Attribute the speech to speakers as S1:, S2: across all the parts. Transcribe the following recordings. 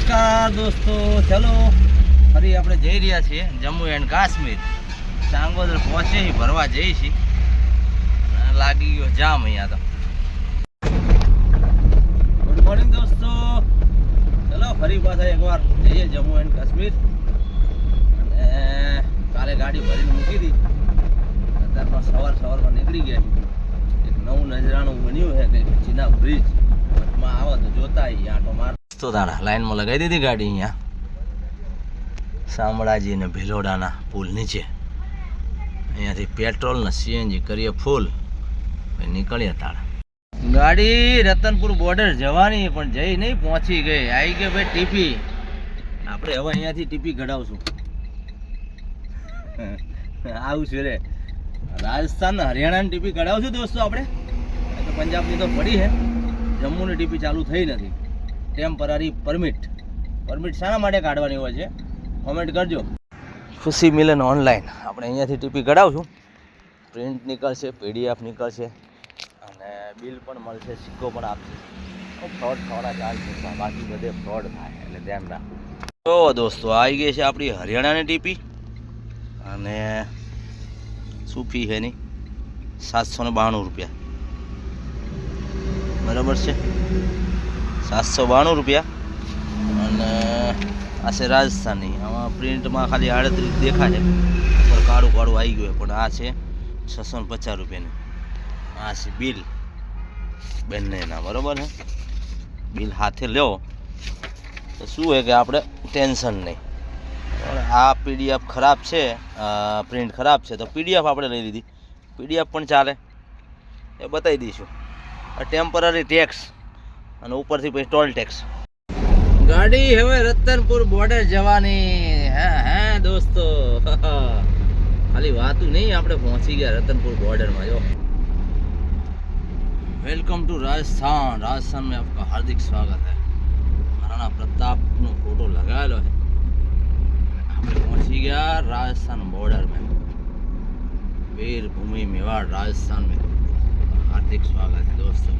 S1: નમસ્કાર દોસ્તો, ચલો. ફરી આપણે જઈ રહ્યા છીએ જમ્મુ એન્ડ કાશ્મીર. ચાંગોદર પહોંચે ભરવા જઈ છીએ લાગી ગયો જામ અહીંયા તો. ગુડ મોર્નિંગ દોસ્તો. ચલો, ફરી પાછા એકવાર જઈએ જમ્મુ એન્ડ કાશ્મીર. અને કાલે ગાડી ભરીને મૂકી હતી અત્યારમાં સવાર સવારમાં નીકળી ગયા એક નવું નજરાણું બન્યું છે કે ચીના બ્રિજમાં આવો તો જોતા આંટો માર તો તાણા. લાઈનમાં લગાવી દીધી ગાડી અહીંયા. શામળાજી અને ભિલોડાના પુલ નીચે. અહીંયાથી પેટ્રોલ ને સીએનજી કરીએ ફૂલ નીકળીએ તાણા. ગાડી રતનપુર બોર્ડર જવાની, પણ જઈ નહીં, પહોંચી ગઈ. આવી ગઈ ભાઈ ટીપી આપણે હવે અહીંયાથી ટીપી કઢાવશું. આવું છે રે. રાજસ્થાન હરિયાણાની ટીપી કઢાવશું દોસ્તો આપણે. તો પંજાબની તો પડી છે જમ્મુની ટીપી ચાલુ થઈ નથી. ટેમ્પરરી પરમિટ પરમિટ શાના માટે કાઢવાની હોય છે? કોમેન્ટ કરજો. ખુશી મિલન ઓનલાઈન આપણે અહીંયાથી ટીપી કઢાવશું. પ્રિન્ટ નીકળશે પીડીએફ નીકળશે. અને બિલ પણ મળશે, સિક્કો પણ આપશે. ફ્રોડ થવાના ચાન્સ છે. બાકી બધે ફ્રોડ થાય, એટલે ધ્યાન રાખવું. તો દોસ્તો, આવી ગઈ છે આપણી હરિયાણાની ટીપી અને શું ફી છે એની? સાતસો ને બાણું રૂપિયા. બરાબર છે? સાતસો બાણું રૂપિયા. અને આ છે રાજસ્થાની. આમાં પ્રિન્ટમાં ખાલી આડત્રીસ દેખાય ઉપર કાળું કાળું આવી ગયું પણ આ છે છસો ને પચાસ રૂપિયાની. આ છે બિલ. બંનેના, બરાબર ને બિલ હાથે લો તો શું હોય કે આપણે ટેન્શન નહીં? આ પીડીએફ ખરાબ છે પ્રિન્ટ ખરાબ છે, તો પીડીએફ આપણે લઈ લીધી. પીડીએફ પણ ચાલે. એ બતાવી દઈશું. Temporary tax. અને ઉપરથી પછી ટોલ ટેક્સ. ગાડી હવે રતનપુર બોર્ડર જવાની. હે હે, દોસ્તો. ખાલી વાતું નહીં, આપણે પહોંચી ગયા રતનપુર બોર્ડરમાં જો. Welcome to Rajasthan. રાજસ્થાન મેં આપકા હાર્દિક સ્વાગત હૈ. મહારાણા પ્રતાપનો ફોટો લગાવેલો છે આપણે પહોંચી ગયા રાજસ્થાન બોર્ડર મેં. વીરભૂમિ મેવાડ રાજસ્થાન મેં. હાર્દિક સ્વાગત હૈ, દોસ્તો.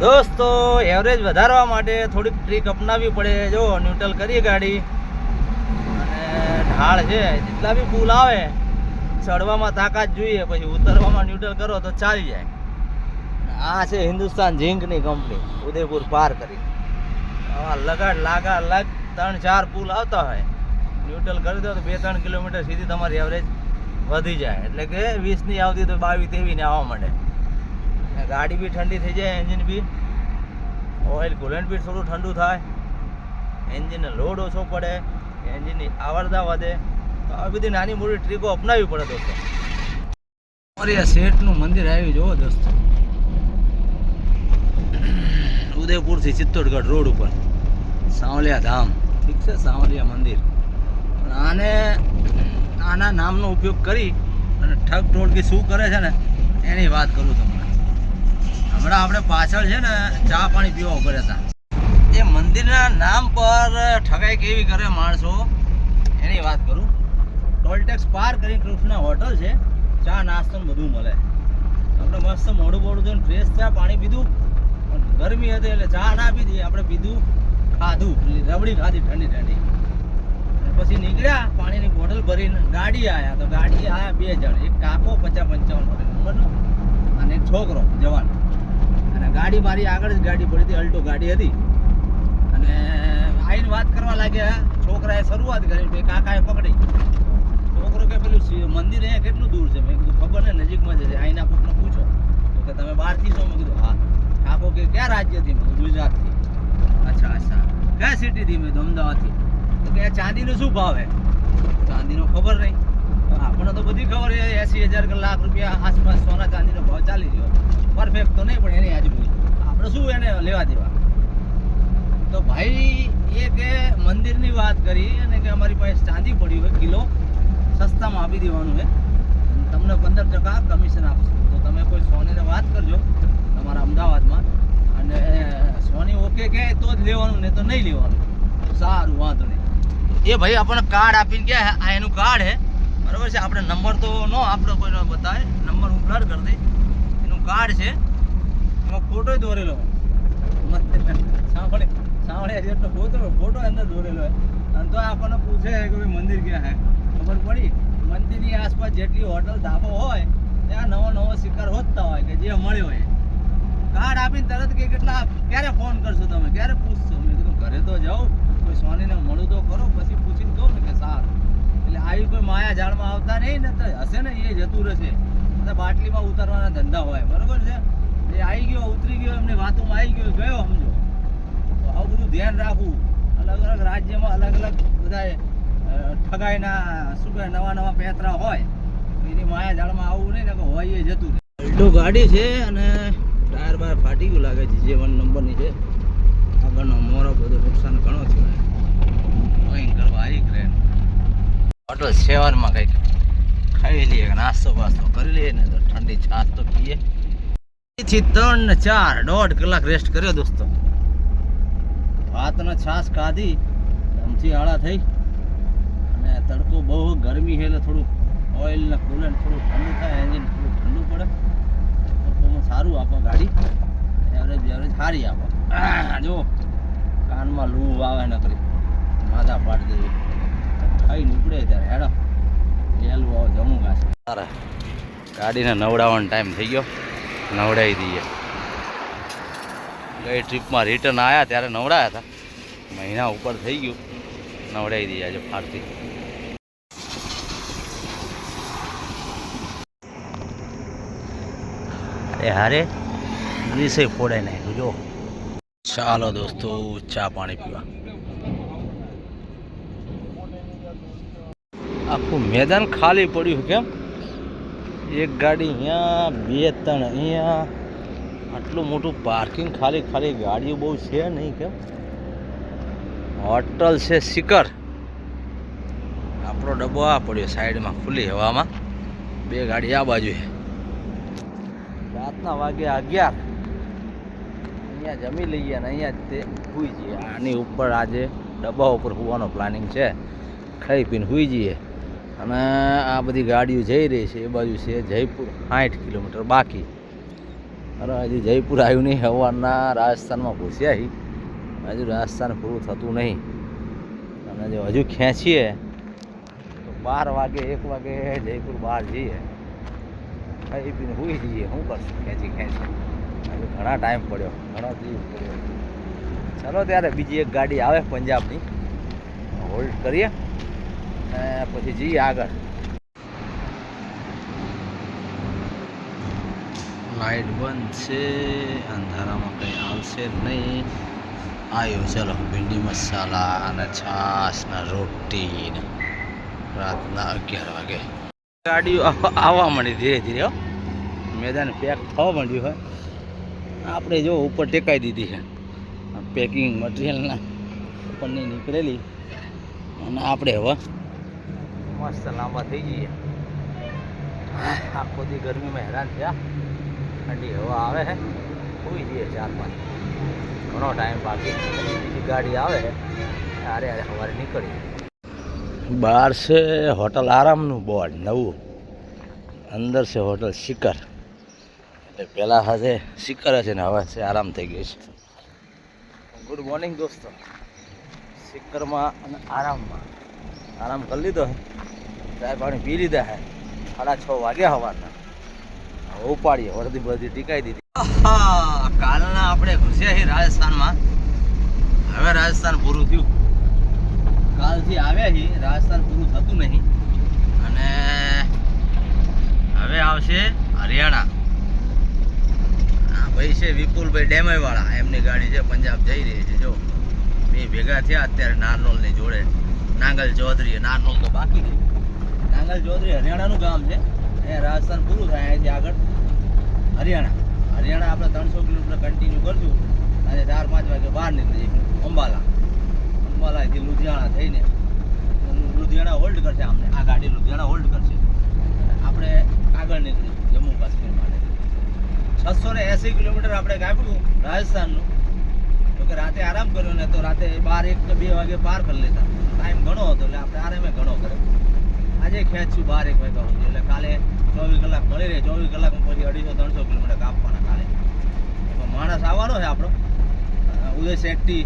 S1: દોસ્તો એવરેજ વધારવા માટે થોડીક ટ્રીક અપનાવવી પડે. જો ન્યુટ્રલ કરીએ ગાડી. અને ઢાળ છે, જેટલા બી પુલ આવે, ચડવામાં તાકાત જોઈએ. પછી ઉતરવામાં ન્યુટ્રલ કરો તો ચાલી જાય. આ છે હિન્દુસ્તાન ઝીંકની કંપની, ઉદયપુર પાર કરી. લગાડ, લાગા, લગ, ત્રણ, ચાર પુલ આવતા હોય. ન્યુટ્રલ કરી દો તો બે ત્રણ કિલોમીટર સીધી તમારી એવરેજ વધી જાય. એટલે કે વીસની આવતી તો બાવીસ તેવીને આવવા માંડે. ગાડી બી ઠંડી થઈ જાય એન્જિન બી. ઓઇલ કુલન્ટ બી થોડું ઠંડુ થાય. એન્જિનને લોડ ઓછો પડે એન્જિનની આવરદા વધે. તો આવી બધી નાની મોટી ટ્રીકો અપનાવવી પડે દોસ્તો. અમારી શેઠનું મંદિર આવ્યું, જુઓ દોસ્તો. ઉદયપુરથી ચિત્તોડગઢ રોડ ઉપર. સાવલિયા ધામ. ઠીક છે, સાવલિયા મંદિર. પણ આને આના નામનો ઉપયોગ કરી અને ઠગ ટોળકી શું કરે છે ને, એની વાત કરું તમને. હમણાં આપણે પાછળ છે ને ચા પાણી પીવા ઊભા હતા એ મંદિરના નામ પર ઠગાઈ કેવી કરે માણસો? એની વાત કરું. ટોલટેક્સ પાર કરી કૃષ્ણ હોટલ છે. ચા નાસ્તો બધું મળે. આપણે મસ્ત મોડું મોડું થઈને ફ્રેશ થયા પાણી પીધું. પણ ગરમી હતી એટલે ચા ના પીધી. આપણે પીધું ખાધું. રબડી ખાધી ઠંડી ઠંડી. પછી નીકળ્યા, પાણીની બોટલ ભરીને ગાડી આવ્યા તો ગાડી આવ્યા બે જણ. એક કાકો પચાસ પંચાવન નંબરનો અને એક છોકરો, જવાન. અને ગાડી મારી આગળ જ ગાડી પડી હતી, અલ્ટો ગાડી હતી. અને આઈને વાત કરવા લાગ્યા, છોકરાએ શરૂઆત કરી, બે કાકાએ પકડી. છોકરો કે પેલું મંદિર અહીંયા કેટલું દૂર છે? મેં કીધું, ખબર ને, નજીકમાં જ છે. આઈના કોકને પૂછો. તો કે, તમે બહારથી છો? મેં કીધું, હા. કાકો કે, ક્યાં રાજ્યથી? મેં ગુજરાતથી. અચ્છા અચ્છા. કયા સિટીથી? મેં અમદાવાદથી. તો કે ચાંદીનો શું ભાવ હે? ચાંદીનો ખબર નહીં. આપણને તો બધી ખબર છે, એસી હજાર કે લાખ રૂપિયા આસપાસ સોના ચાંદીનો ભાવ ચાલી રહ્યો પરફેક્ટ તો નહીં, પણ એની આજુબાજુ. આપણે શું એને લેવા દેવા? તો ભાઈ, એ કે મંદિરની વાત કરી અને કે અમારી પાસે ચાંદી પડી હોય, કિલો. સસ્તામાં આપી દેવાનું છે તમને પંદર ટકા કમિશન આપશે. તો તમે કોઈ સોનીને વાત કરજો, તમારા અમદાવાદમાં. અને સોની ઓકે કહે તો જ લેવાનું ને તો નહીં લેવાનું. સારું, વાંધો નહીં. એ ભાઈ, આપણને કાર્ડ આપીને ગયા આ એનું કાર્ડ હે. બરાબર છે? આપણે નંબર તો નો આપણો કોઈનો બતાવે. નંબર હું બ્લર કરી દઈ કાર્ડ છે. એમાં ફોટો દોરેલો સાંભળે સાંભળે જેટલો ફોટો ફોટો અંદર દોરેલો હોય. અને તો આપણને પૂછે કે ભાઈ મંદિર ક્યાં હે? ખબર પડી? મંદિરની આસપાસ જેટલી હોટલ ધાબો હોય, ત્યાં નવો નવો શિકાર હોતતા હોય કે જે મળ્યો હોય. કાર્ડ આપીને તરત કે કેટલા ક્યારે ફોન કરશો તમે? ક્યારે પૂછશો? મેં કીધું, ઘરે તો જાઉં. કોઈ સ્વામીને મળું તો કરો પછી પૂછીને કહું ને કે સારું. એટલે આવી કોઈ માયા ઝાડમાં આવતા નહીં ને તો હશે ને, એ જતું રહેશે. બધા બાટલીમાં ઉતારવાના ધંધા હોય બરોબર છે? એ આવી ગયો ઉતરી ગયો એમની વાતોમાં આવી ગયો ગયો સમજો. તો આવું બધું ધ્યાન રાખવું. અલગ અલગ રાજ્યમાં અલગ અલગ બધા ઠગાઈના શું કહે નવા નવા પેતરા હોય. એની માયા ઝાડમાં આવવું નહીં ને હોય એ જતું રહે. અલ્ટો ગાડી છે અને ટાયર બાર ફાટી ગયું લાગે છે જે વન નંબરની છે. આગળનો મોરો બધો નુકસાન ઘણો થયો. ભયંકર કરવા ક્રેન ઓટો સેવનમાં કંઈક ખાઈ લઈએ નાસ્તો વાસ્તો કરી લઈએ, ને તો ઠંડી છાશ તો પીએ. થી ત્રણ ને ચાર, દોઢ કલાક રેસ્ટ કર્યો દોસ્તો. ભાતને છાશ ખાધી ધમથી આળા થઈ, અને તડકો બહુ ગરમી છે એટલે થોડું ઓઇલ ને કુલર થોડું ઠંડુ થાય એન્જિન થોડું ઠંડુ પડે. તડકોમાં સારું આપો ગાડી એવરેજ એવરેજ સારી આપો. જો કાનમાં લૂ આવે નકરી. કરી માથા પાડી દેવી ખાઈ નીકળે ત્યારે, હેડો. ગાડીને નવડાવવાનો ટાઈમ થઈ ગયો. નવડાવી દઈએ. ગઈ ટ્રીપમાં રિટર્ન આવ્યા ત્યારે નવડાયા હતા. મહિના ઉપર થઈ ગયું. નવડાવી દઈએ આજે ફારતી અરે હારે વિષય ફોડાઈ નાખ્યું, જો. ચાલો દોસ્તો, ચા પાણી પીવા. આખું મેદાન ખાલી પડ્યું કેમ? એક ગાડી અહીંયા, બે ત્રણ અહીંયા. આટલું મોટું પાર્કિંગ ખાલી ખાલી ગાડીઓ બહુ છે નહીં કેમ? હોટલ છે સિકર આપણો ડબ્બો આ પડ્યો સાઈડમાં ખુલ્લી હવામાં. બે ગાડી આ બાજુ રાતના વાગે અગિયાર. અહીંયા જમી લઈએ અને અહીંયા તે સુઈ જઈએ. આની ઉપર આજે ડબ્બા ઉપર હોવાનો પ્લાનિંગ છે. ખાઈ પીને સુઈ જઈએ. અને આ બધી ગાડીઓ જઈ રહી છે, એ બાજુ છે જયપુર, સાઠ કિલોમીટર બાકી. અરે હજી જયપુર આવ્યું નહીં સવારના રાજસ્થાનમાં ઘૂસ્યા હજુ રાજસ્થાન પૂરું થતું નહીં. અને જો હજુ ખેંચીએ, તો બાર વાગે, એક વાગે જયપુર બહાર જઈએ. ખાઈ પીને હોઈ જઈએ, શું કરશું? ખેંચી ખેંચી. હજુ ઘણા ટાઈમ પડ્યો, ઘણો દિવસ પડ્યો. ચાલો, ત્યારે બીજી એક ગાડી આવે પંજાબની. હોલ્ડ કરીએ. પછી જઈએ આગળ. લાઈટ બંધ છે. અંધારામાં કંઈ આવશે નહીં. આવ્યો ચલો, ભીંડી મસાલા અને છાશ ને રોટી રાતના અગિયાર વાગે. ગાડીઓ આવવા માંડી ધીરે ધીરે મેદાન પેક થવા માંડ્યું હોય. આપણે જો ઉપર ટેકાઈ દીધી છે. પેકિંગ મટીરિયલના ઉપરની નીકળેલી. અને આપણે હવે મસ્ત લાંબા થઈ જઈએ આખો દી ગરમીમાં હેરાન થયા. ઠંડી હવા આવે છે. સુઈ જઈએ ચાર પાંચ. ઘણો ટાઈમ બાકી. બીજી ગાડી આવે અરે અરે સવારે નીકળીએ. બહાર છે હોટલ આરામનું બોર્ડ નવું. અંદર છે હોટલ શિખર. એટલે પહેલાં સાથે શિખર છે ને હવે છે આરામ થઈ ગઈ છે. ગુડ મોર્નિંગ દોસ્તો. શિખરમાં અને આરામમાં. આરામ કરી લીધો હે? ચાય પાણી પી લીધા હે. સાડા છ વાગ્યા સવારના હવે ઉપાડીએ. વરદી બરદી ટીકાઈ દીધી. કાલના આપણે ઘૂસ્યા છીએ રાજસ્થાનમાં. હવે રાજસ્થાન પૂરું થયું. કાલથી આવ્યા છીએ રાજસ્થાન પૂરું થતું નહીં. અને હવે આવશે હરિયાણા. ભાઈ છે વિપુલભાઈ ડેમઈવાળા એમની ગાડી છે, પંજાબ જઈ રહી છે, જો. બે ભેગા થયા, અત્યારે નારનોલની જોડે. નાંગલ ચૌધરી નારનોલ તો બાકી છે નાંગલ ચૌધરી, હરિયાણાનું ગામ છે. એ રાજસ્થાન પૂરું થાય અહીંથી આગળ. હરિયાણા. હરિયાણા આપણે ત્રણસો કિલોમીટર કન્ટિન્યુ કરશું. અને ચાર, પાંચ વાગે બહાર નીકળી જઈશું. અંબાલા. અંબાલાથી લુધિયાણા થઈને લુધિયાણા હોલ્ડ કરશે અમને આ ગાડી લુધિયાણા હોલ્ડ કરશે. આપણે આગળ નીકળીશું, જમ્મુ કાશ્મીર માટે. છસો ને એંસી કિલોમીટર આપણે કાપ્યું રાજસ્થાનનું. તો કે રાતે આરામ કર્યો ને તો રાતે બાર એક કે બે વાગે પાર કરી લેતા. ટાઈમ ઘણો હતો, એટલે આપણે આરામે ઘણો કર્યો. આજે ખેંચશું બાર એક વાગ્યા સુધી. એટલે કાલે ચોવીસ કલાક મળી રહે. ચોવીસ કલાકમાં પછી અઢીસો, ત્રણસો કિલોમીટર કાપવાના કાલે. એમાં માણસ આવવાનો છે આપણો. ઉદય શેટ્ટી,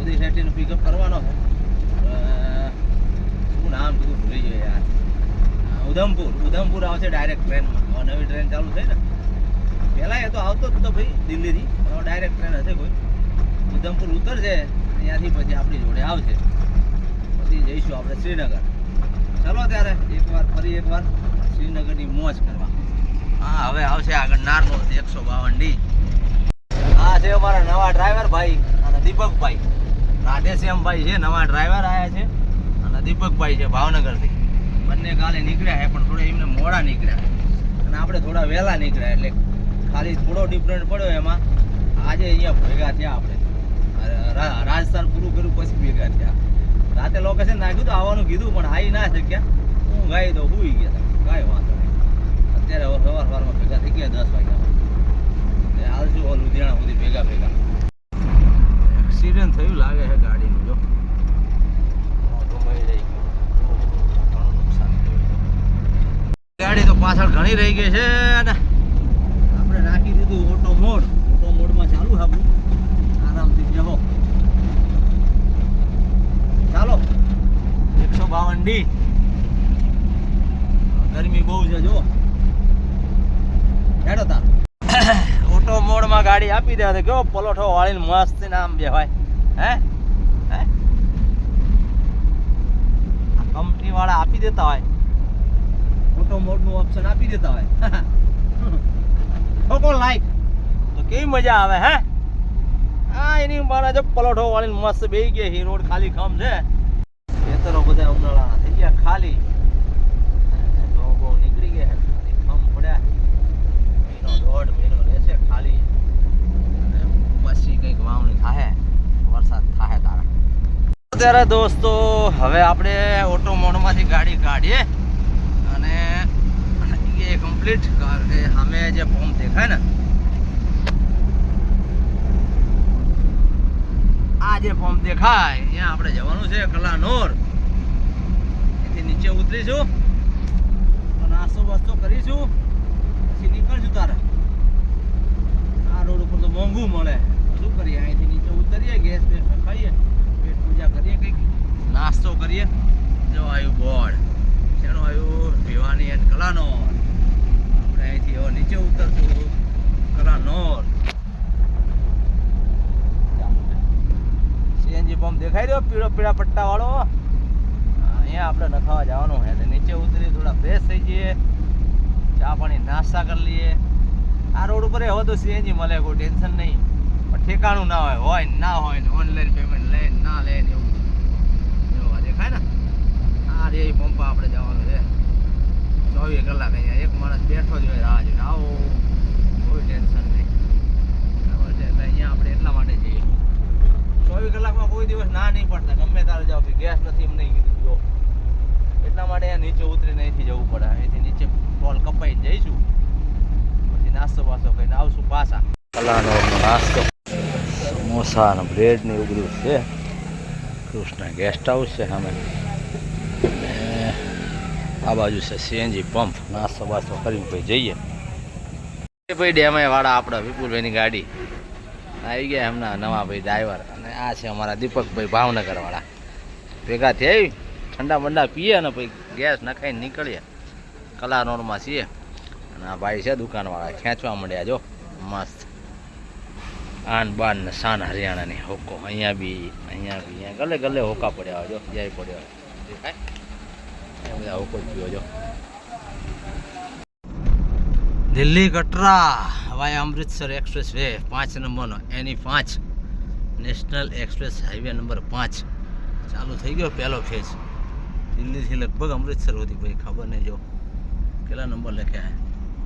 S1: ઉદય શેઠીને પિકઅપ કરવાનો છે. શું નામ કીધું ભૂલી ગયો યાર. ઉધમપુર. ઉધમપુર આવશે ડાયરેક્ટ ટ્રેનમાં નવી ટ્રેન ચાલુ થઈ ને. પહેલાં એ તો આવતો જ હતો ભાઈ દિલ્હીથી. હવે ડાયરેક્ટ ટ્રેન હશે કોઈ. ઉધમપુર ઉતરશે ત્યાંથી પછી આપણી જોડે આવશે. પછી જઈશું આપણે શ્રીનગર. ચલો ત્યારે એકવાર ફરી એકવાર શ્રીનગરની મોજ કરવા. હા હવે આવશે આગળ નારનો એકસો બાવન ડી. આ છે અમારા નવા ડ્રાઈવર ભાઈ અને દીપકભાઈ. રાધેશ્યામભાઈ છે નવા ડ્રાઈવર આવ્યા છે અને દીપકભાઈ છે ભાવનગરથી. બંને કાલે નીકળ્યા છે પણ થોડા એમને મોડા નીકળ્યા અને આપણે થોડા વહેલા નીકળ્યા એટલે ખાલી થોડો ડિફરન્ટ પડ્યો એમાં. આજે અહીંયા ભેગા થયા આપણે. રાજસ્થાન પૂરું કર્યું પછી ભેગા થયા. રાતે લોકેશન નાખ્યું તો આવવાનું કીધું, પણ આવી ના શક્યા હું ગાઈ તો હુઈ ગયા કાંઈ વાંધો નહીં. અત્યારે સવાર સવારમાં ભેગા થઈ ગયા, દસ વાગ્યા હવે લુધિયાણા સુધી ભેગા ભેગા. એક્સિડન્ટ થયું લાગે છે ગાડીનું, જો. ગાડી તો પાછળ ઘણી રહી ગઈ છે ને આપણે નાખી દીધું ઓટો મોડ ઓટો મોડમાં ચાલુ છે આપણું આરામથી જવો ચાલો એકસો બાવન ગરમી બહુ છે જો હેડો તા. ઓટો મોડમાં ગાડી આપી દે. કેવો પલોઠો વાળીને મસ્ત આમ બે ભાઈ હે? હે? કંપની વાળા આપી દેતા હોય. ઓટો મોડનું ઓપ્શન આપી દેતા હોય. ઠોકો લાઈક તો કેવી મજા આવે, હે? આ એની મારા જો પલોઠો વાળીને મસ્ત બેહી ગયા હી રોડ ખાલી ખમ છે. ખેતરો બધા ઉનાળાના થઈ ગયા, ખાલી. ઘઉં નીકળી ગયા ખાલી મહિનો દોઢ મહિનો રહેશે ખાલી. પછી કંઈક વાવણી થાય વરસાદ થાય તારા. અત્યારે દોસ્તો, હવે આપણે ઓટો મોડમાંથી ગાડી કાઢીએ. અને એ કમ્પ્લીટ સામે જે પંપ દેખાય ને. આ જે પંપ દેખાય અહીંયા આપણે જવાનું છે કલાનોર. એથી નીચે ઉતરીશું નાસ્તો વાસ્તો કરીશું. પછી નીકળશું તારે. આ રોડ ઉપર તો મોંઘું મળે. શું કરીએ? અહીંથી નીચે ઉતરીએ, ગેસ બેસ ખાઈએ. પેટ પૂજા કરીએ કંઈક. નાસ્તો કરીએ. જો આવ્યું બોર્ડ. શેનું આવ્યું? ભીવાની એન્ડ કલાનોર. આપણે અહીંથી હવે નીચે ઉતરશું. કલાનોર. સીએનજી પંપ દેખાઈ રહ્યો? પીળો પીળા પટ્ટા વાળો અહીંયા આપણે નખાવા જવાનું છે. એટલે નીચે ઉતરી થોડા ફ્રેશ થઈ જઈએ. ચા પાણી, નાસ્તા કરી લઈએ. આ રોડ ઉપર હવે તો સીએનજી મળે, કોઈ ટેન્શન નહીં. પણ ઠેકાણું ના હોય હોય ને હોય ને ઓનલાઈન પેમેન્ટ લે ના લે ને એવું. જોવા દેખાય ને? આ રે પંપ આપણે જવાનું છે. ચોવીસ કલાક અહીંયા એક માણસ બેઠો જ હોય રાહ જોઈને. આવો, કોઈ ટેન્શન નહીં. એટલે અહીંયા આપણે એટલા માટે જઈએ ચોવીસ કલાકમાં કોઈ દિવસ ના નહીં પડતા ગમે તારે જાઓ કે ગેસ નથી, એમ નહીં કીધું. જો. એટલા માટે અહીંયા નીચે ઉતરીને અહીંથી જવું પડે. અહીંથી નીચે બોલ કપાઈને જઈશું. પછી નાસ્તો બાસ્તો કરીને આવશું પાછા. કલાનો નાસ્તો. સમોસા અને બ્રેડ ને એવું બધું છે. કૃષ્ણ ગેસ્ટ હાઉસ છે સામે. આ બાજુ છે સીએનજી પંપ નાસ્તો બાસ્તો કરીને પછી જઈએ. ભાઈ ડેમે વાળા આપણા વિપુલભાઈની ગાડી. આવી ગયા એમના નવા ભાઈ ડ્રાઈવર અને આ છે અમારા દીપકભાઈ ભાવનગર વાળા ભેગા થઈ ઠંડા મંડા પીએ અને પછી ગેસ નખાઈને નીકળીએ. કલાનોરમાં છીએ. અને આ ભાઈ છે દુકાનવાળા, ખેંચવા માંડ્યા જો. મસ્ત. આન બાન ને શાન હરિયાણાની હોકો. અહીંયા બી અહીંયા બી, અહીંયા ગલે ગલે હોકા પડ્યા જો, જય પડ્યો દેખાય? બધા હોકો પીવો જો. Delhi Katra via Amritsar expressway પાંચ નંબરનો, એની પાંચ. નેશનલ એક્સપ્રેસ હાઈવે નંબર પાંચ. ચાલુ થઈ ગયો પહેલો ફેઝ. દિલ્હીથી લગભગ અમૃતસર સુધી ભાઈ ખબર નહીં જો કેટલા નંબર લખ્યા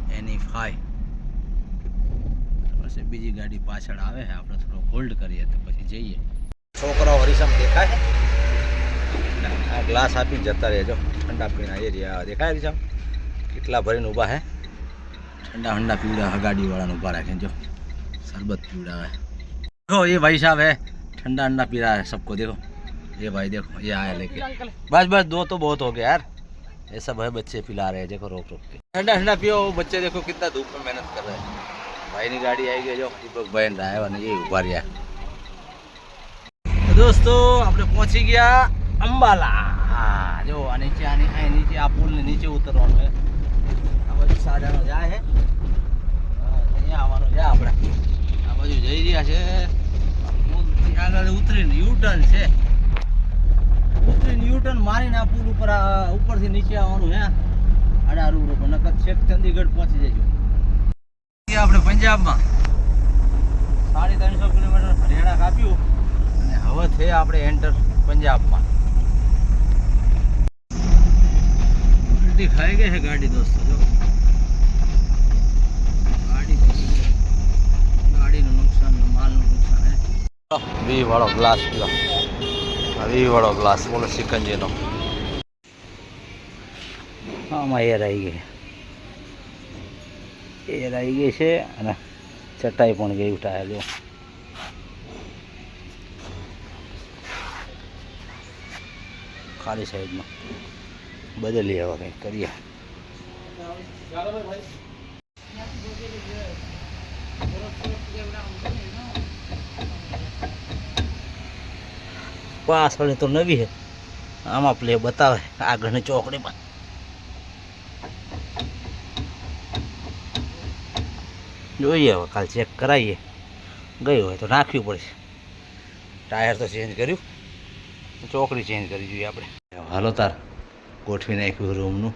S1: છે એની ફાઈવ પછી બીજી ગાડી પાછળ આવે છે આપણે થોડો હોલ્ડ કરીએ તો પછી જઈએ છોકરાઓ હરીસમ દેખાય આ ગ્લાસ આપીને જતા રહેજો ઠંડા પીણા એ રહ્યા દેખાય હરીસમ કેટલા ભરીને ઊભા હે ठंडा ठंडा पीड़ा है गाड़ी वाला ऊपर रखे जो शरबत पीड़ा है देखो ये भाई साहब है ठंडा ठंडा पी रहा है सबको देखो ये भाई देखो ये आया लेके बस बस दो तो बहुत हो गया यार ये सब है बच्चे पिला रहे हैं देखो रोक रोक के ठंडा ठंडा पियो वो बच्चे देखो कितना धूप में मेहनत कर रहे हैं भाई ने गाड़ी आई गई जो दीपक भाई ड्राइवर ने ये उभा रिया દોસ્તો આપણે પહોંચી ગયા અંબાલા હા જો આ નીચે આની આ નીચે આ પુલની નીચે ઉતરવાનું છે આ બાજુ સાજાનો જાય છે હા, અહીંયા આવવાનું છે આપણે આ બાજુ જઈ રહ્યા છે આ પુલથી આગળ ઉતરીને યુટર્ન છે ઉતરીને યુટર્ન મારીને આ પુલ ઉપર ઉપરથી નીચે આવવાનું હે. આડા રૂડ ઉપર નકર છેક ચંદીગઢ પહોંચી જજો. આપણે પંજાબમાં. સાડી ત્રણસો કિલોમીટર હરિયાણા કાપ્યું. અને હવે છે આપણે એન્ટર પંજાબમાં. ઉલટી ખાઈ ગઈ છે ગાડી દોસ્તો જો. ગાડી ગાડીનું નુકસાન ને માલનું નુકસાન હે. વાળો ગ્લાસ પીલો વી વાળો ગ્લાસ બોલો સિકંજીનો આમાં એર આવી ગઈ. એર આવી ગઈ છે અને ચટાઈ પણ ગઈ ટાયર જો ખાલી સાઈડમાં. બદલી હવે કંઈક કરીએ. પાછળ તો નવી છે. આમાં પ્લે બતાવે આગળની ચોકડીમાં. જોઈએ હવે, કાલ ચેક કરાવીએ. ગયું હોય તો નાખવી પડશે ટાયર તો ચેન્જ કર્યું. ચોકડી ચેન્જ કરી જોઈએ આપણે. હાલો તાર, ગોઠવી નાખ્યું રૂમનું